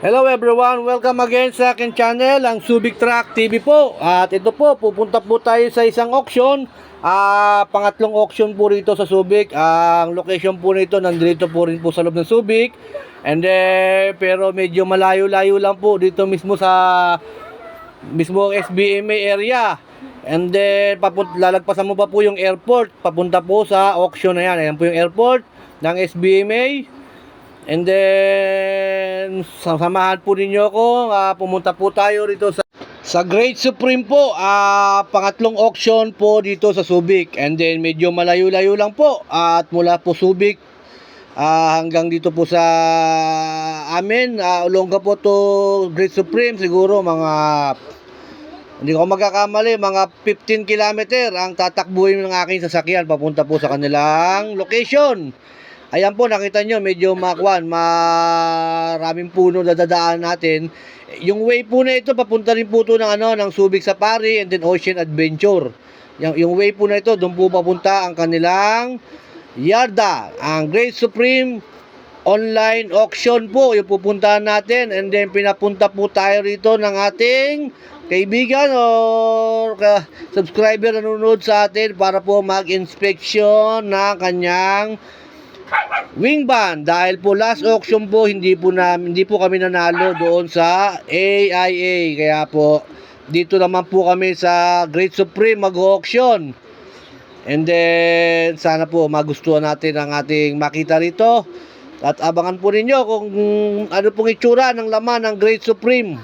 Hello everyone, welcome again sa akin channel, ang Subic Truck TV po. At ito po, pupunta po tayo sa isang auction. Ah, pangatlong auction po rito sa Subic. ang location po nito nandito po rin po sa loob ng Subic. And then, pero medyo malayo-layo lang po dito mismo sa mismo SBMA area. And then, papunta, lalagpasan mo pa po yung airport. Papunta po sa auction na yan. Ayan po yung airport ng SBMA. And then, samahan po ninyo ako. ah, pumunta po tayo rito sa sa Great Supreme po, ah, pangatlong auction po dito sa Subic. And then, medyo malayo-layo lang po. At mula po Subic, ah, hanggang dito po sa amin, uh, Olonga po to Great Supreme, siguro mga hindi ko magkakamali, mga 15 kilometer ang tatakbuhin ng aking sasakyan papunta po sa kanilang location. Ayan po, nakita nyo, medyo makwan, maraming puno na dadaan natin. Yung way po na ito, papunta rin po ito ng, ano, ng Subic Safari and then Ocean Adventure. Yung, yung way po na ito, doon po papunta ang kanilang Yarda, ang Great Supreme online auction po yung pupuntahan natin and then pinapunta po tayo rito ng ating kaibigan or ka- subscriber na nanonood sa atin para po mag-inspection ng kanyang wing ban. Dahil po last auction po hindi po na hindi po kami nanalo doon sa AIA kaya po dito naman po kami sa Great Supreme mag-auction. And then sana po magustuhan natin ang ating makita rito. At abangan po ninyo kung ano pong itsura ng laman ng Great Supreme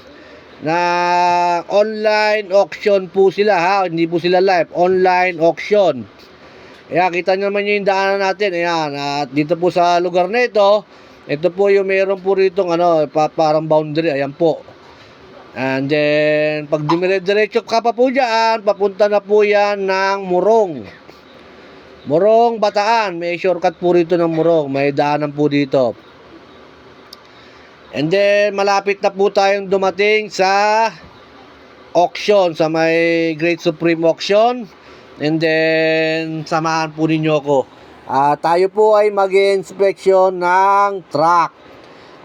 na online auction po sila ha? Hindi po sila live. Online auction Ayan, kita nyo naman yung daanan natin. Ayan, at dito po sa lugar na ito, ito po yung meron po rito ano, pa, parang boundary. Ayan po. And then, pag dumire-diretso ka pa po dyan, papunta na po yan ng Murong. Murong, Bataan. May shortcut po rito ng Murong. May daanan po dito. And then, malapit na po tayong dumating sa auction, sa may Great Supreme Auction. And then, samahan po ninyo ako. Ah, tayo po ay mag-inspection ng truck.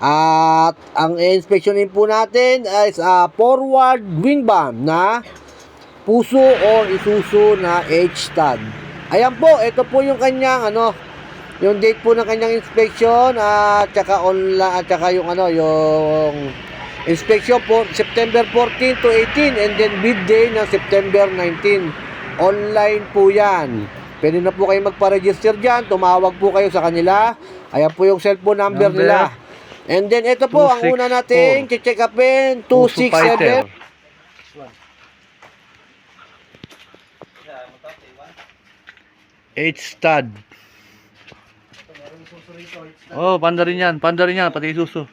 At ang inspeksyonin po natin is ah, forward wing bar na puso o isuso na H-tag. Ayan po, ito po yung kanyang ano, yung date po ng kanyang inspection at saka online at saka yung ano, yung inspection po September 14 to 18 and then bid day ng September 19. Online po yan. Pwede na po kayo magpa-register dyan. Tumawag po kayo sa kanila. Ayan po yung cellphone number, Number? nila. And then ito po, ang una natin, check upin, 267. H-stud. Oh, panda rin yan. Panda rin yan, pati suso.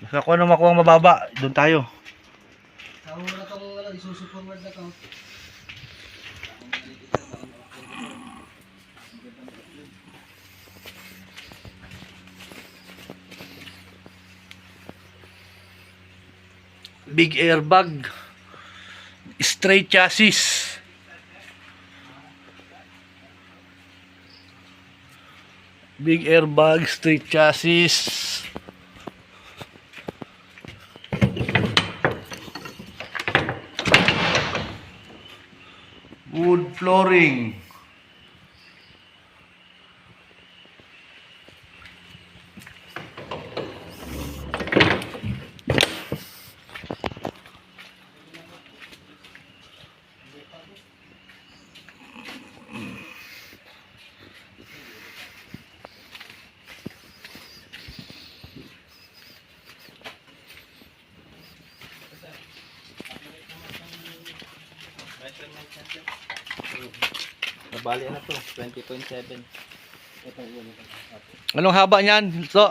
Basta kung ano makuha ang mababa, doon tayo. Tawag na itong ano, isuso forward na to. Big airbag. Straight chassis. Big airbag, straight chassis. Wood flooring. Nabali na to, 20.7. Anong haba niyan? So,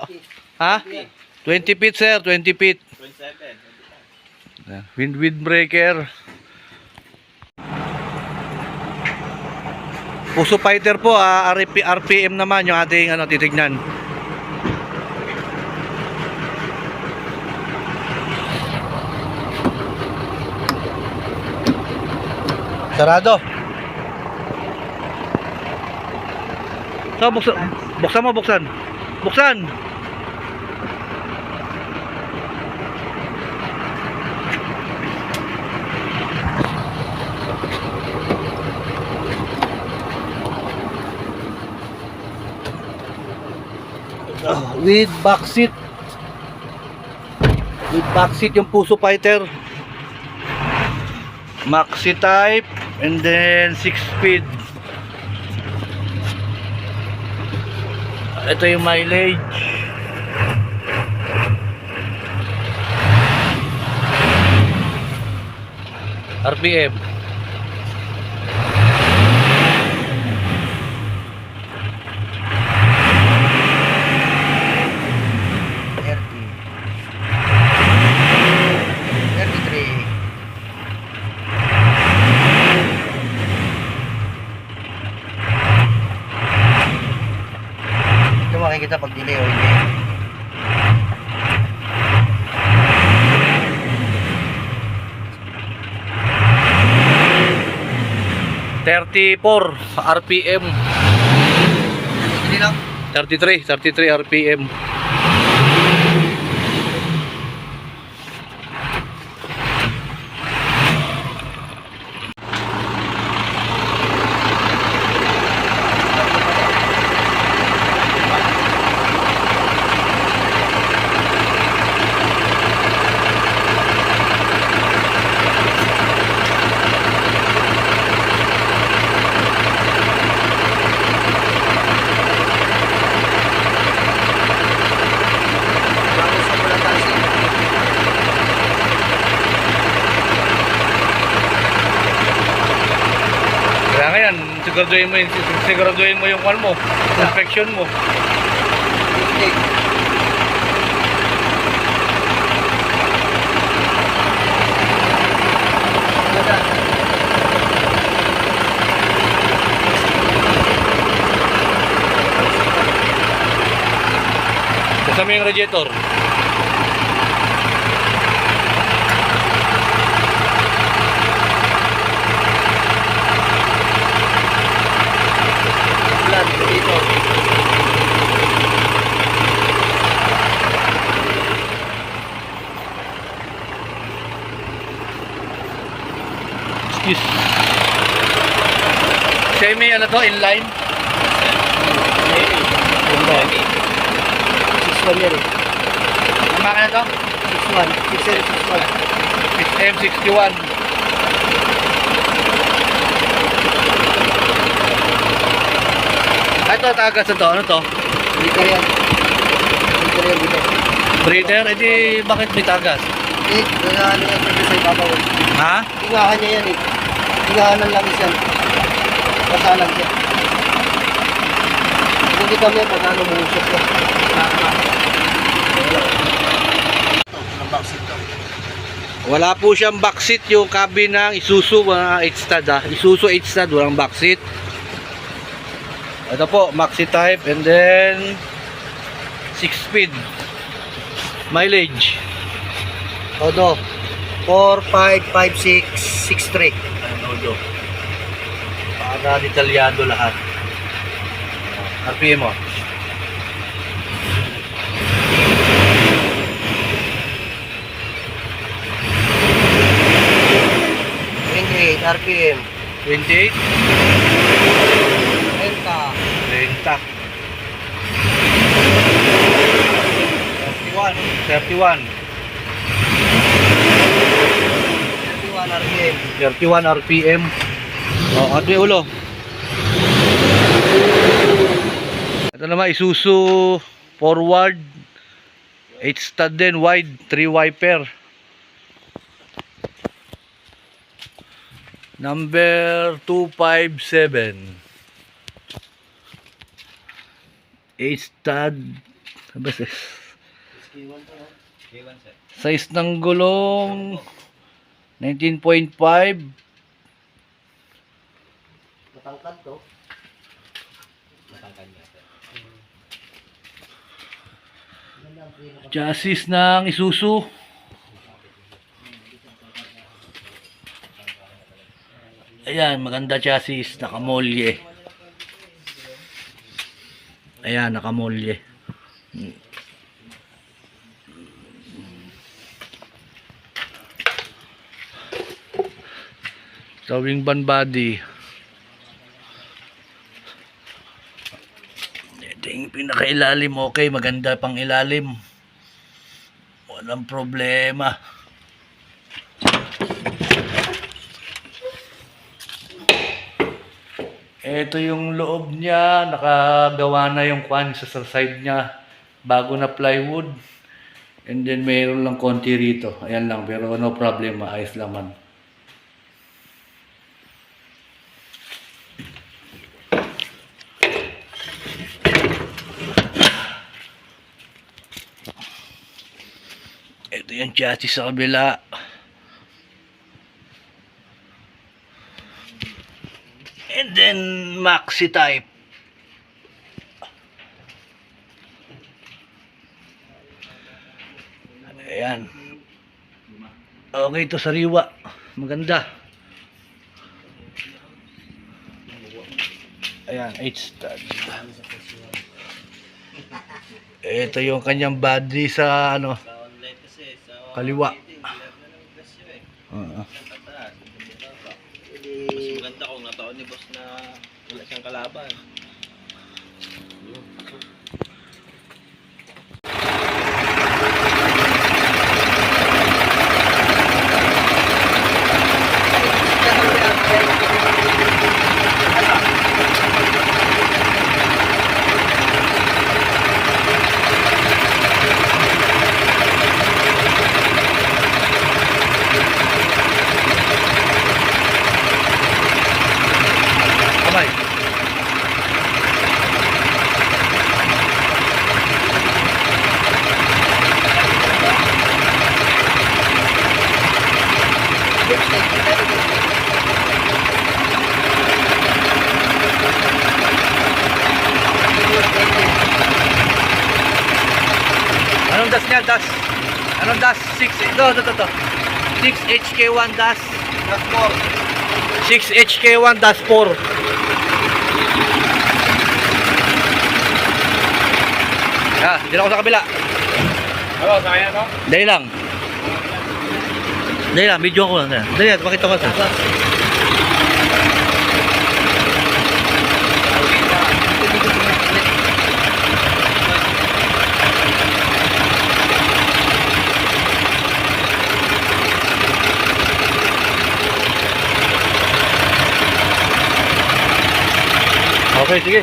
ha? 20 feet, sir. 20 feet. 27. Ayan, Wind windbreaker. Puso fighter po, ah, RP, RPM naman yung ating ano, titignan. Sarado. So buksan, buksan mo buksan. Buksan. With back seat with back seat yung puso fighter maxi type and then 6 speed Ito yung mileage. RPM. 34 RPM. 33, 33 RPM. Siguraduhin mo, siguraduhin mo yung kwan mo, inspection mo. Kasama yung radiator. Excuse. Semi ano to, inline? Six one yan eh. Tama ka na to? Six one. Six zero six one. M61. Ah, Ito, tagas na to. Ano to? Liter yan. Liter yan dito. Breeder? Eh di, bakit may tagas? Eh, wala ano yan sa ibabaw. Ha? Tingahan niya yan eh. Tingahan ng langis yan. Kasalan siya. Hindi kami pag ano. Ang backseat to. Wala po siyang backseat yung cabin ng Isuzu mga 8 stud ah. Isuzu 8 stud, walang backseat. Ito po, maxi type and then 6 speed. Mileage. Todo. 4, 5, 5, 6, 6, 3. Todo. Para detalyado lahat. RPM mo. RPM. 28, Renta. 30. 31, 31. 31 RPM. 31 RPM. Oh, ano yung ulo? Ito naman Isuzu forward 8 stud din wide 3 wiper. Number 257. 8 stud. Ba size? K1 sir. Size ng gulong 19.5 Matangkad to. Matangkad niya. Chassis ng Isuzu. Ayan maganda chassis nakamolye. Ayan nakamolye sa wing van body ito yung Pinakailalim, okay. Maganda pang ilalim. Walang problema. Ito yung loob niya. Nakagawa na yung kwan sa side niya. Bago na plywood. And then mayroon lang konti rito. Ayan lang. Pero no problem. Ayos lang man. Ito yung chassis sa kabila. And then maxi type. Ayan. Okay ito sariwa. Maganda. Ayan, H-stud. Ito yung kanyang body sa ano, Tataas, bumaba. Mas maganda kung nataon ni boss na wala siyang kalaban. Kamay. Anong das niya? Das? Anong das? 6, ito, ito, ito, ito. 6HK1 das. Das four. 6HK1 das 4. Ah, dito ako sa kabila. Hello, kaya to? Dali lang. Dali lang, video ko lang. Dali lang, pakita ko sa. Okay, sige.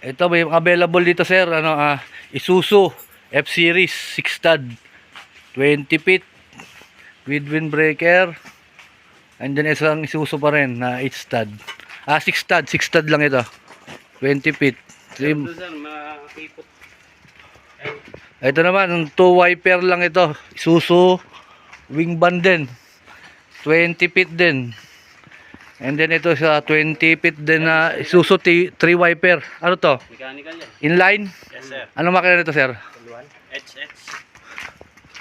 Ito may available dito sir, ano ah Isuzu F Series 6 stud 20 feet with windbreaker. And then isang Isuzu pa rin na 8 stud. Ah 6 stud, 6 stud lang ito. 20 feet. Trim. Sir, makakipot. Ito naman, 2 wiper lang ito. Isuzu wing band din. 20 feet din. And then ito sa 20 feet din na Isuzu 3 wiper. Ano to? Mechanical yan. Inline? Yes sir. Ano makina nito sir? HH.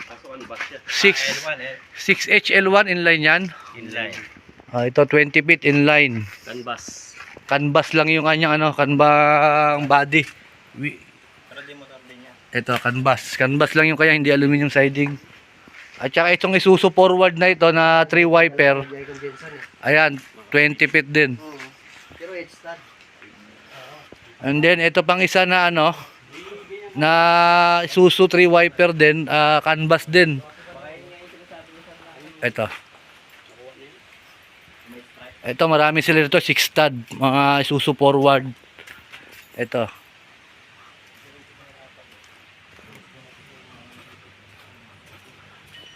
Kaso ano ba siya? 6 L1 eh. 6HL1 inline yan. Inline. Ah, ito 20 feet inline. Canvas. Canvas lang yung kanyang ano, kanbang body. Wi- Pero di motor din yan. Ito, canvas. Canvas lang yung kaya, hindi aluminum siding. At saka itong Isuzu forward na ito na 3 wiper. Ayan, 20 feet din. And then ito pang isa na ano na Isuzu 3 wiper din, ah, canvas din. Ito. Ito marami sila dito 6 stud, mga Isuzu forward. Ito.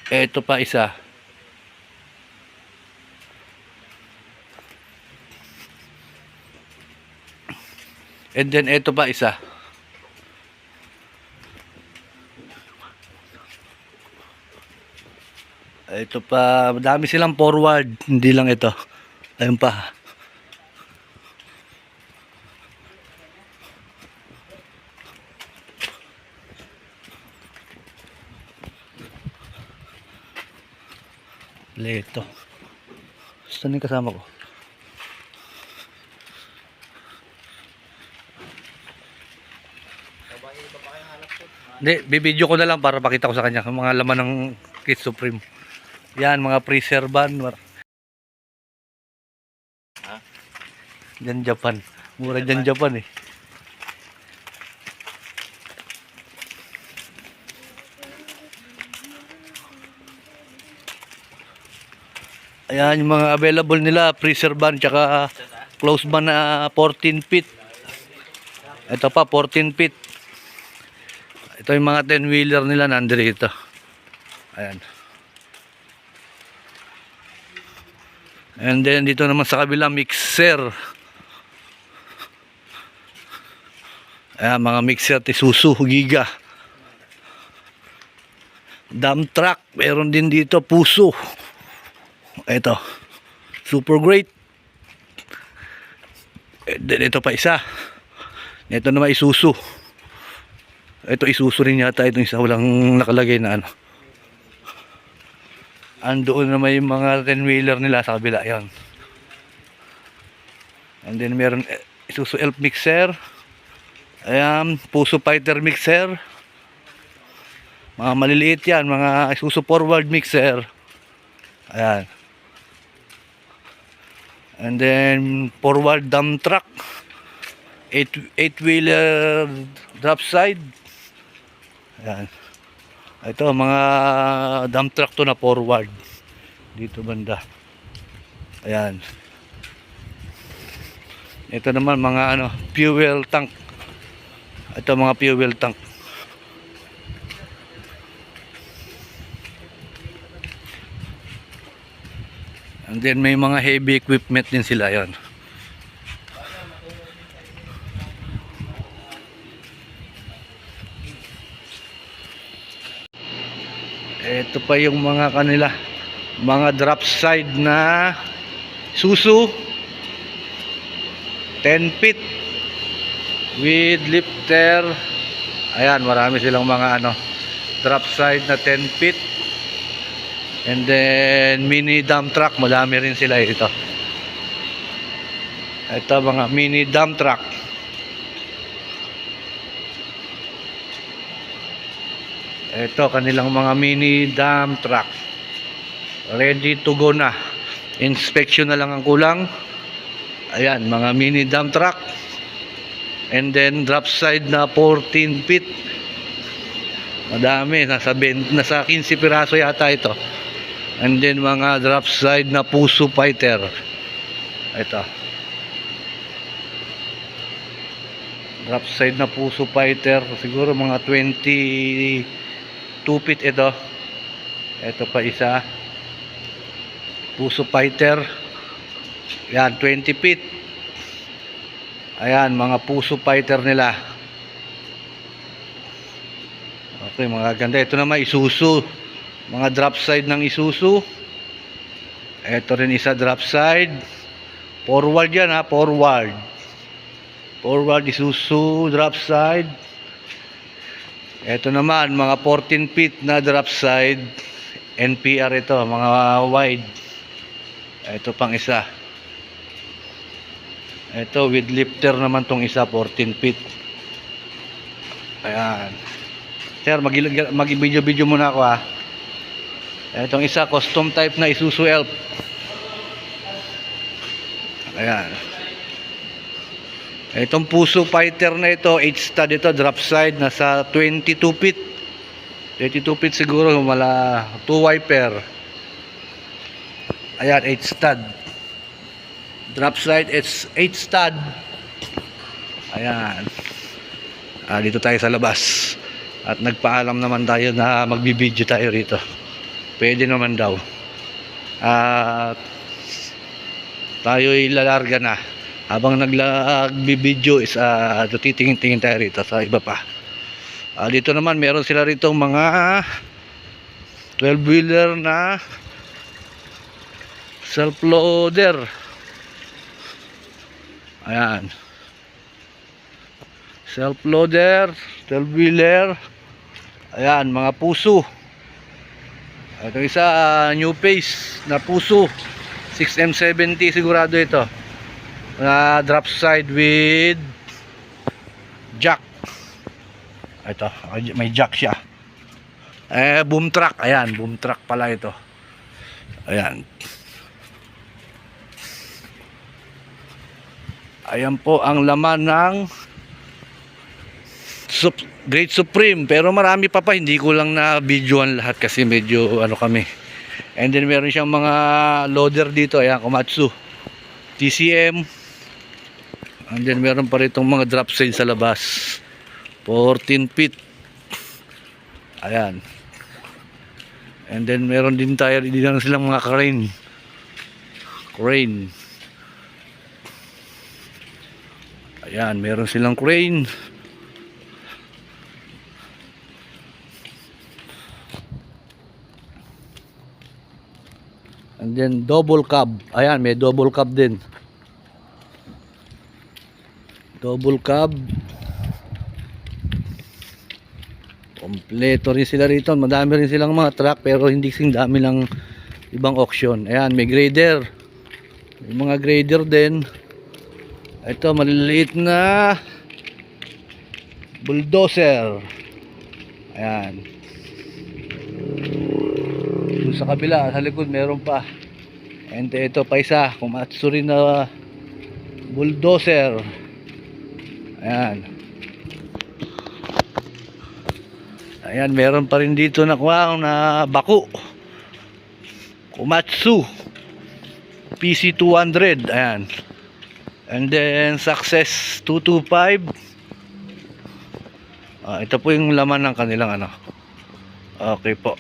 Ito pa isa. And then ito pa isa. Ito pa, madami silang forward, hindi lang ito. Ayun pa. Leto. Saan yung kasama ko? Hindi, bibidyo ko na lang para pakita ko sa kanya mga laman ng Kit Supreme. Yan, mga preservan. Yan Japan. Mura dyan Japan eh. Ayan yung mga available nila, freezer ban tsaka close ban na 14 feet. Ito pa 14 feet. Ito yung mga 10 wheeler nila nandito. Ayan. And then dito naman sa kabila mixer. Ayan, mga mixer Tisusu Giga. Dump truck, meron din dito puso. Ito. Super great. Then ito pa isa. Ito naman isusu. Ito isusu rin yata itong isa walang nakalagay na ano. Andoon na may mga 10 wheeler nila sa kabila yon. And then meron eh, isusu elf mixer. Ayan, puso fighter mixer. Mga maliliit yan, mga isusu forward mixer. Ayan. And then forward dump truck. 8 8 wheeler drop side. Ayan. Ito mga dump truck to na forward. Dito banda. Ayan. Ito naman mga ano, fuel tank. Ito mga fuel tank. And then may mga heavy equipment din sila yon. Ito pa yung mga kanila mga drop side na susu. 10 feet with lifter. Ayan marami silang mga ano drop side na 10 feet and then mini dump truck. Madami rin sila ito. Ito mga mini dump truck. Ito kanilang mga mini dump truck. Ready to go na. Inspection na lang ang kulang. Ayan mga mini dump truck. And then drop side na 14 feet. Madami nasa, 20, nasa 15 piraso yata ito and then mga drop side na puso fighter. Ito. Drop side na puso fighter. Siguro mga 22 feet ito. Ito pa isa. Puso fighter. Yan 20 feet. Ayan mga puso fighter nila. Okay mga ganda. Ito naman isusu mga drop side ng isusu ito rin isa drop side. Forward yan ha? Forward. Forward isusu drop side. Ito naman mga 14 feet na drop side. NPR ito mga wide. Ito pang isa. Ito with lifter naman tong isa 14 feet. Ayan. Sir mag, mag video video muna ako ha itong isa custom type na Isuzu Elf. Ayan. Itong puso fighter na ito 8 stud ito drop side nasa 22 feet. 22 feet siguro mala 2 wiper. Ayan 8 stud. Drop side it's 8 stud. Ayan. Ah, dito tayo sa labas. At nagpaalam naman tayo na magbibideo tayo rito pwede naman daw. At tayo ilalarga na. Habang nagbibideo is uh, titingin-tingin tayo rito sa iba pa. Ah, dito naman meron sila rito mga 12 wheeler na self loader ayan. Self loader 12 wheeler ayan mga puso ito isa ah, new face na puso 6M70 sigurado ito na drop side with jack Ito, may jack siya. Eh, boom truck. Ayan, boom truck pala ito. Ayan. Ayan po ang laman ng Sup- Great Supreme. Pero marami pa pa. Hindi ko lang na videoan lahat kasi medyo ano kami. And then meron siyang mga loader dito. Ayan, Komatsu. TCM. And then meron pa rito mga drop side sa labas. 14 feet. Ayan. And then meron din tayo din lang silang mga crane. Crane. Ayan, meron silang crane. And then double cab. Ayan, may double cab din. Double cab. Kompleto rin sila rito. Madami rin silang mga truck pero hindi sing dami lang ibang auction. Ayan, may grader. May mga grader din. Ito, maliliit na bulldozer. Ayan. Sa kabila, sa likod meron pa. And ito pa isa, kumatsu rin na bulldozer. Ayan. Ayan, meron pa rin dito na kuha na bako. Kumatsu. PC200. Ayan. And then Success 225. Ah, ito po yung laman ng kanilang ano. Okay po.